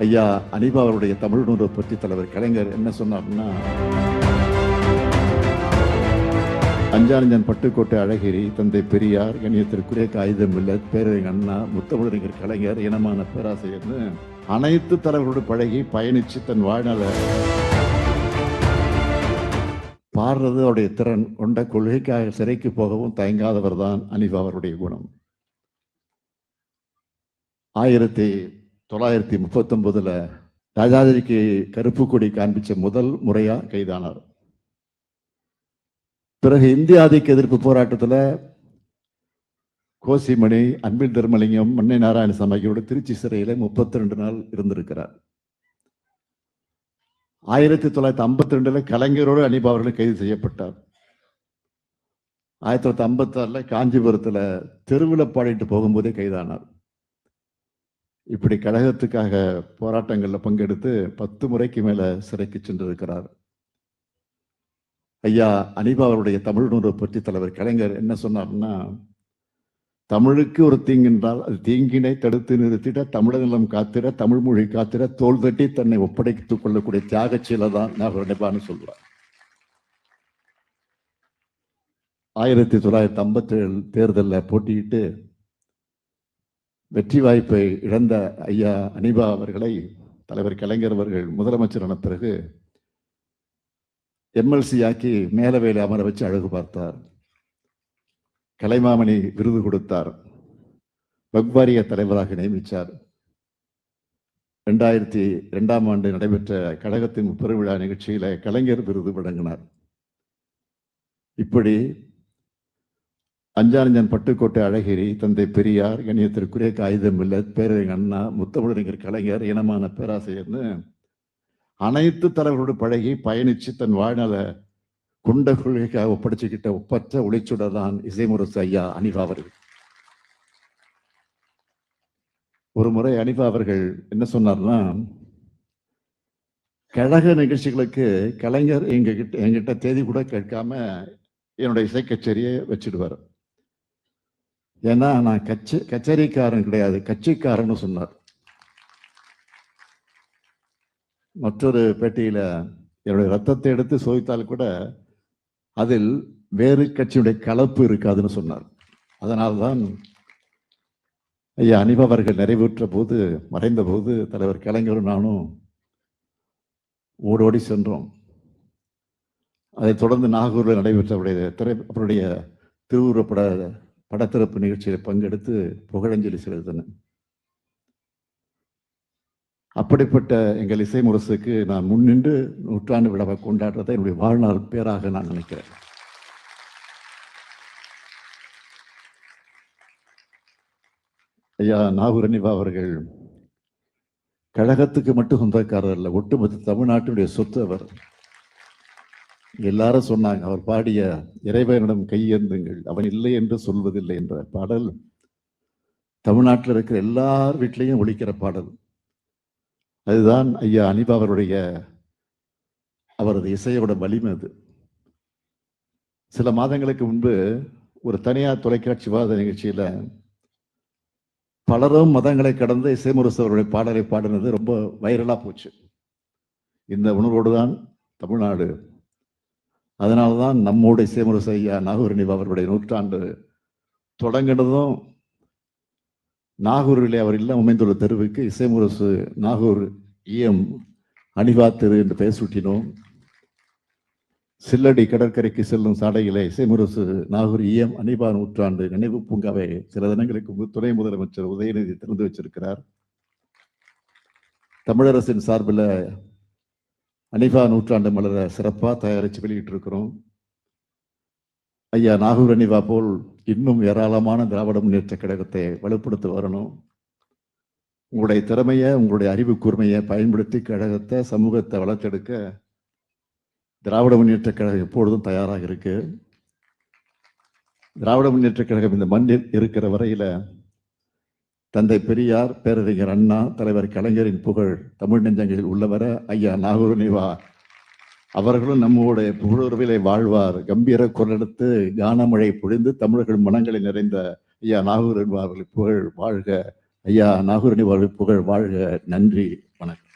ஐயா அனிபா அவருடைய தமிழ் நூறு பற்றி தலைவர் கலைஞர் என்ன சொன்னார்னா அஞ்சானஞ்சன் பட்டுக்கோட்டை அழகிரி தந்தை பெரியார் கணியத்திற்குரிய காகிதம் இல்லை பேரறிஞர் அண்ணா முத்தமிழறிஞர் கலைஞர் இனமான பேராசிரியர்னு அனைத்து தலைவர்களோடு பழகி பயணித்து தன் வாழ்நாள பாடுறது அவருடைய திறன். கொண்ட கொள்கைக்காக சிறைக்கு போகவும் தயங்காதவர் தான் அனிபா அவருடைய குணம். ஆயிரத்தி தொள்ளாயிரத்தி முப்பத்தொன்பதுல ராஜாஜிக்கு கருப்பு கொடி காண்பிச்ச முதல் முறையா கைதானார். பிறகு இந்திய ஆதிக்க எதிர்ப்பு போராட்டத்துல கோசிமணி அன்பில் தர்மலிங்கம் மன்னை நாராயணசாமியோட திருச்சி சிறையில் முப்பத்தி ரெண்டு நாள் இருந்திருக்கிறார். ஆயிரத்தி தொள்ளாயிரத்தி ஐம்பத்தி ரெண்டுல கலைஞரோடு அனிபா அவர்கள் கைது செய்யப்பட்டார். ஆயிரத்தி தொள்ளாயிரத்தி ஐம்பத்தி ஆறுல காஞ்சிபுரத்துல தெருவில் பாடிட்டு போகும்போதே கைதானார். இப்படி கழகத்துக்காக போராட்டங்களில் பங்கெடுத்து பத்து முறைக்கு மேலே சிறைக்கு சென்றிருக்கிறார். ஐயா அனிபா அவருடைய தமிழ் நூறு பற்றி தலைவர் கலைஞர் என்ன சொன்னார்னா தமிழுக்கு ஒரு தீங்கின்றால் அது தீங்கினை தடுத்து நிறுத்திட தமிழநிலம் காத்திர தமிழ் மொழி காத்திர தோல் தட்டி தன்னை ஒப்படைத்துக் கொள்ளக்கூடிய தியாகச் செயலை தான் நான் அனிபான்னு சொல்லுவார் ஆயிரத்தி தொள்ளாயிரத்தி ஐம்பத்தேழு தேர்தலில் போட்டியிட்டு வெற்றி வாய்ப்பை இழந்த ஐயா அனிபா அவர்களை தலைவர் கலைஞர் அவர்கள் முதலமைச்சரான பிறகு எம்எல்சி ஆக்கி மேலவையில் அமர வச்சு அழகு பார்த்தார். கலைமாமணி விருது கொடுத்தார். வக்வாரிய தலைவராக நியமித்தார் ரெண்டாயிரத்தி ரெண்டாம் ஆண்டு நடைபெற்ற கழகத்தின் பெருவிழா நிகழ்ச்சியில் கலைஞர் விருது வழங்கினார். இப்படி அஞ்சானஞ்சன் பட்டுக்கோட்டை அழகிரி தந்தை பெரியார் கணியத்திற்குரிய காகிதம் இல்ல பேரறிஞர் அண்ணா முத்தமிழறிஞர் கலைஞர் இனமான பேராசிரியர்னு அனைத்து தலைவர்களோடு பழகி பயணித்து தன் வாழ்நாளை குண்ட கொள்கைக்காக ஒப்படைச்சுக்கிட்ட ஒப்பற்ற ஒளிச்சுடர் தான் இசைமுரசு ஐயா அனிபா அவர்கள். ஒரு முறை அனிபா அவர்கள் என்ன சொன்னார்னா கழக நிகழ்ச்சிகளுக்கு கலைஞர் எங்ககிட்ட எங்கிட்ட தேதி கூட கேட்காம என்னுடைய இசை கச்சேரியை வச்சிடுவார். ஏன்னா நான் கச்ச கச்சேரிக்காரன் கிடையாது. கட்சிக்காரன்னு சொன்னார். மற்றொரு பேட்டியில் என்னுடைய ரத்தத்தை எடுத்து சோதித்தால் கூட அதில் வேறு கட்சியுடைய கலப்பு இருக்காதுன்னு சொன்னார். அதனால்தான் ஐயா அனிப அவர்கள் நிறைவேற்ற போது மறைந்த போது தலைவர் கலைஞரும் நானும் ஓடோடி சென்றோம். அதைத் தொடர்ந்து நாகூரில் நடைபெற்ற அவருடைய திரை அவருடைய திருவுருவப்பட படத்திறப்பு நிகழ்ச்சியில் பங்கெடுத்து புகழஞ்சலி செலுத்தினேன். அப்படிப்பட்ட எங்கள் இசை முரசுக்கு நான் முன்னின்று நூற்றாண்டு விழாவை கொண்டாடுறதை என்னுடைய வாழ்நாள் பேராக நான் நினைக்கிறேன். ஐயா நாகூரணிவா அவர்கள் கழகத்துக்கு மட்டும் சொந்தக்காரர் அல்ல ஒட்டுமொத்த தமிழ்நாட்டினுடைய சொத்து அவர். எல்லாரும் சொன்னாங்க அவர் பாடிய இறைவனிடம் கையேந்துங்கள் அவன் இல்லை என்று சொல்வதில்லை என்ற பாடல் தமிழ்நாட்டில் இருக்கிற எல்லார் வீட்லேயும் ஒழிக்கிற பாடல். அதுதான் ஐயா அனிபா அவருடைய அவரது இசையோட வலிமை அது. சில மாதங்களுக்கு முன்பு ஒரு தனியார் தொலைக்காட்சி வாத நிகழ்ச்சியில் பலரும் மதங்களை கடந்த இசைமுரசு அவருடைய பாடலை பாடினது ரொம்ப வைரலாக போச்சு. இந்த உணர்வோடு தான் தமிழ்நாடு அதனால்தான் நம்மோட இசைமுரசு ஐயா நாகூர் அவருடைய நூற்றாண்டு தொடங்கினதும் நாகூரிலே அவர் இல்லம் அமைந்துள்ள தெருவுக்கு இசைமுரசு நாகூர் இஎம் அனிவா தெரு என்று பெயர் சூட்டினோம். சில்லடி கடற்கரைக்கு செல்லும் சாலையிலே இசைமுரசு நாகூர் இஎம் அணிபா நூற்றாண்டு நினைவு பூங்காவை சில தினங்களுக்கு துணை முதலமைச்சர் உதயநிதி திறந்து வச்சிருக்கிறார். தமிழரசின் சார்பில் அனிபா நூற்றாண்டு மலரை சிறப்பாக தயாரித்து வெளியிட்டிருக்கிறோம். ஐயா நாகூர் அனிவா போல் இன்னும் ஏராளமான திராவிட முன்னேற்ற கழகத்தை வலுப்படுத்த வரணும். உங்களுடைய திறமையை உங்களுடைய அறிவு கூர்மையை பயன்படுத்தி கழகத்தை சமூகத்தை வளர்த்தெடுக்க திராவிட முன்னேற்ற கழகம் எப்பொழுதும் தயாராக இருக்கு. திராவிட முன்னேற்ற கழகம் இந்த மண்ணில் இருக்கிற வரையில் தந்தை பெரியார் பேரறிஞர் அண்ணா தலைவர் கலைஞரின் புகழ் தமிழ் நெஞ்சங்களில் உள்ளவர ஐயா நாகூர் நிவா அவர்களும் நம்முடைய புகழுறவிலே வாழ்வார். கம்பீர குரலெடுத்து கானமழை பொழிந்து தமிழர்கள் மனங்களில் நிறைந்த ஐயா நாகூர் அவர்கள் புகழ் வாழ்க. ஐயா நாகூர் வாழ் புகழ் வாழ்க. நன்றி. வணக்கம்.